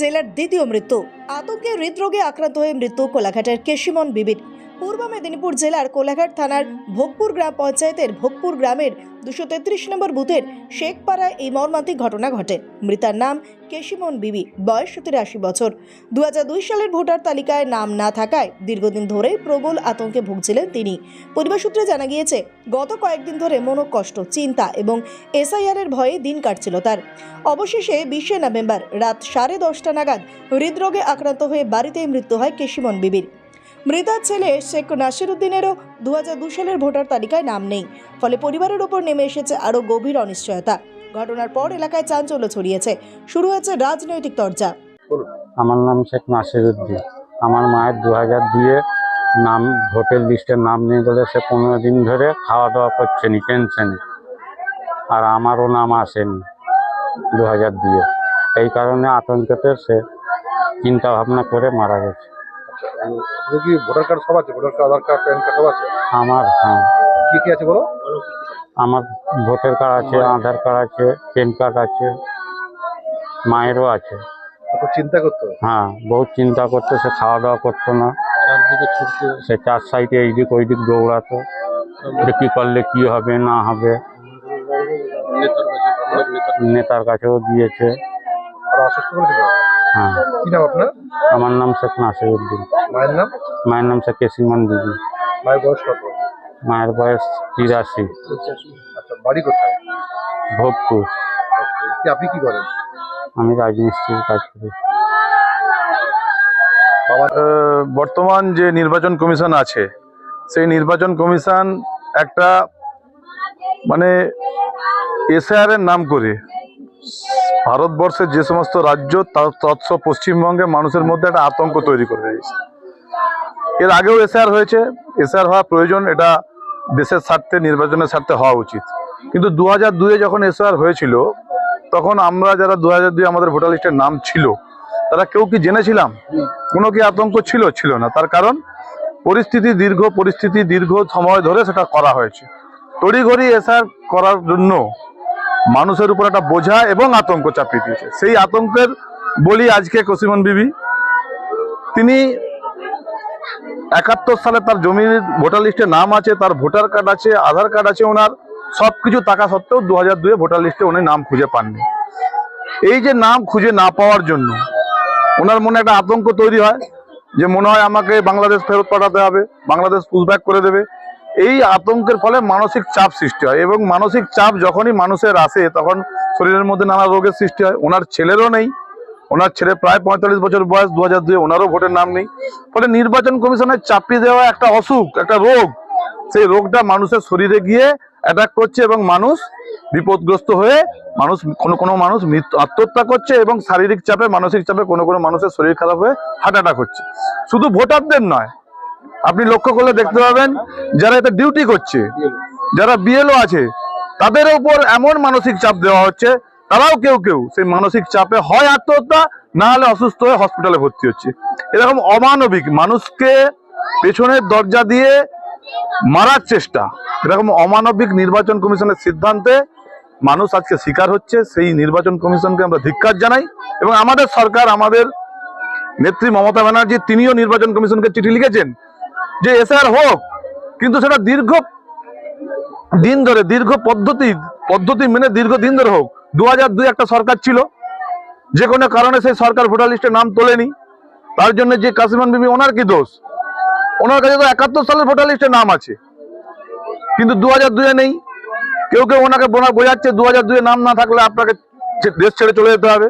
জেলার দ্বিতীয় মৃত্যু। আতঙ্কে হৃদরোগে আক্রান্ত হয়ে মৃত্যু কোলাঘাটের কেশিমন বিবির। পূর্ব মেদিনীপুর জেলার কোলাঘাট থানার ভোগপুর গ্রাম পঞ্চায়েতের ভোগপুর গ্রামের দুশো তেত্রিশ নম্বর বুথের শেখপাড়ায় এই মর্মান্তিক ঘটনা ঘটে। মৃতার নাম কেশিমন বিবি, বয়স তিরাশি বছর। দু হাজার দুই সালের ভোটার তালিকায় নাম না থাকায় দীর্ঘদিন ধরে প্রবল আতঙ্কে ভুগছিলেন তিনি। পরিবার সূত্রে জানা গিয়েছে, গত কয়েকদিন ধরে মনোকষ্ট, চিন্তা এবং এসআইআর এর ভয়ে দিন কাটছিল তার। অবশেষে বিশে নভেম্বর রাত সাড়ে দশটা নাগাদ হৃদরোগে আক্রান্ত হয়ে বাড়িতেই মৃত্যু হয় কেশিমন বিবির। মৃতার ছেলে শেখ নাসিরুদ্দিনেরও দু দু সালের ভোটার তালিকায় নাম নেই। ফলে পরিবারের ওপর নেমে এসেছে আরও গভীর অনিশ্চয়তা। ঘটনার পর এলাকায় চাঞ্চল্য ছড়িয়েছে। শুরু হয়েছে রাজনৈতিক চর্চা আমার নাম শেখ নাসিরুদ্দিন। আমার মায়ের দু হাজার দুয়ে নাম, ভোটার লিস্টের নাম নেই বলে সে পনেরো দিন ধরে খাওয়া দাওয়া করছে নি, টেনশনে আর আমারও নাম আসেনি দু হাজার দুয়ে এই কারণে আতঙ্কতে সে চিন্তা ভাবনা করে মারা গেছে। আপনাদের কি ভোটার কার্ড সব আছে? Voter card Aadhaar card PAN card সব আছে? আমার হ্যাঁ। কি কি আছে বলো? আমার ভোটার কার্ড আছে আধার কার্ড আছে প্যান কার্ড আছে মায়েরও আছে। খুব চিন্তা করতো হ্যাঁ বহুত চিন্তা করতে সে খাওয়া দাওয়া করতো না। চারদিকে ছুটতে সে চার সাইডে এইদিক ওইদিক দৌড়াতো। যে কি করলে কি হবে না হবে। নেতার কাছেও গিয়েছে আর অসুস্থ করেছিল? হ্যাঁ। কি নাম আপনার? আমার নাম শেখ নাসিরুদ্দিন মায়ের নাম? মায়ের নাম শেখ কেসিমন দিদি। মায়ের বয়স কত? মায়ের বয়স তিরাশি। আচ্ছা বাড়ি কোথায়? ভোগপুর। আপনি কি করেন? আমি রাজমিস্ত্রির কাজ করি। বর্তমান যে নির্বাচন কমিশন আছে সেই নির্বাচন কমিশন একটা মানে এসআর এর নাম করে ভারতবর্ষের যে সমস্ত রাজ্য তৎস পশ্চিমবঙ্গে মানুষের মধ্যে একটা আতঙ্ক তৈরি করে দিয়েছে। এর আগেও এসআর হয়েছে। এসআর হওয়া প্রয়োজন এটা দেশের স্বার্থে, নির্বাচনের স্বার্থে হওয়া উচিত। কিন্তু দু হাজার দুয়ে যখন এসআর হয়েছিল, তখন আমরা যারা দু হাজার দুই আমাদের ভোটার লিস্টের নাম ছিল, তারা কেউ কি জেনেছিলাম? কোনো কি আতঙ্ক ছিল? ছিল না। তার কারণ, পরিস্থিতি দীর্ঘ পরিস্থিতি দীর্ঘ সময় ধরে সেটা করা হয়েছে। তড়িঘড়ি এসার করার জন্য মানুষের উপর একটা বোঝা এবং আতঙ্ক চাপিয়ে দিয়েছে। সেই আতঙ্কের বলি আজকে কসিমন বিবি। তিনি একাত্তর সালে তার জমির ভোটার লিস্টে নাম আছে, তার ভোটার কার্ড আছে, আধার কার্ড আছে ওনার, সবকিছু টাকা সত্ত্বেও দু হাজার দুয়ে ভোটার লিস্টে উনি নাম খুঁজে পাননি। এই যে নাম খুঁজে না পাওয়ার জন্য ওনার মনে একটা আতঙ্ক তৈরি হয় যে মনে হয় আমাকে বাংলাদেশ ফেরত পাঠাতে হবে, বাংলাদেশ পুশব্যাক করে দেবে। এই আতঙ্কের ফলে মানসিক চাপ সৃষ্টি হয় এবং মানসিক চাপ যখনই মানুষের আসে, তখন শরীরের মধ্যে নানা রোগের সৃষ্টি হয়। ওনার ছেলেরও নেই। ওনার ছেলে প্রায় পঁয়তাল্লিশ বছর বয়স দু হাজার দুই ওনারও ভোটের নাম নেই। ফলে নির্বাচন কমিশনের চাপিয়ে দেওয়া একটা অসুখ, একটা রোগ, সেই রোগটা মানুষের শরীরে গিয়ে অ্যাটাক করছে এবং মানুষ বিপদগ্রস্ত হয়ে মানুষ, কোনো কোনো মানুষ মৃত্যু আত্মহত্যা করছে এবং শারীরিক চাপে, মানসিক চাপে কোনো কোনো মানুষের শরীর খারাপ হয়ে হার্ট অ্যাটাক হচ্ছে। শুধু ভোটারদের নয় আপনি লক্ষ্য করলে দেখতে পাবেন, যারা এতে ডিউটি করছে, যারা বিএলও আছে, তাদের উপর এমন মানসিক চাপ দেওয়া হচ্ছে, তারাও কেউ কেউ সেই মানসিক চাপে হয় আত্মহত্যা, না হলে অসুস্থ হয়ে হসপিটালে ভর্তি হচ্ছে। এরকম অমানবিক মানুষকে পেছনের দরজা দিয়ে মারার চেষ্টা, এরকম অমানবিক নির্বাচন কমিশনের সিদ্ধান্তে মানুষ আজকে শিকার হচ্ছে, সেই নির্বাচন কমিশনকে আমরা ধিক্কার জানাই এবং আমাদের সরকার, আমাদের নেত্রী মমতা ব্যানার্জি তিনিও নির্বাচন কমিশনকে চিঠি লিখেছেন যে এসআর হোক, কিন্তু সেটা দীর্ঘ দিন ধরে, দীর্ঘ পদ্ধতি পদ্ধতি মেনে দীর্ঘ দিন ধরে হোক। দু হাজার দুই একটা সরকার ছিল, যে কোনো কারণে সেই সরকার ভোটার লিস্টে নাম তোলেনি। তার জন্য যে কাসিমান বিবি, ওনার কি দোষ? ওনার কাছে তো একাত্তর সালের ভোটার লিস্টে নাম আছে। কিন্তু দু হাজার দুয়ে নেই। কেউ কেউ ওনাকে বোঝাচ্ছে দু হাজার দুয়ে নাম না থাকলে আপনাকে দেশ ছেড়ে চলে যেতে হবে।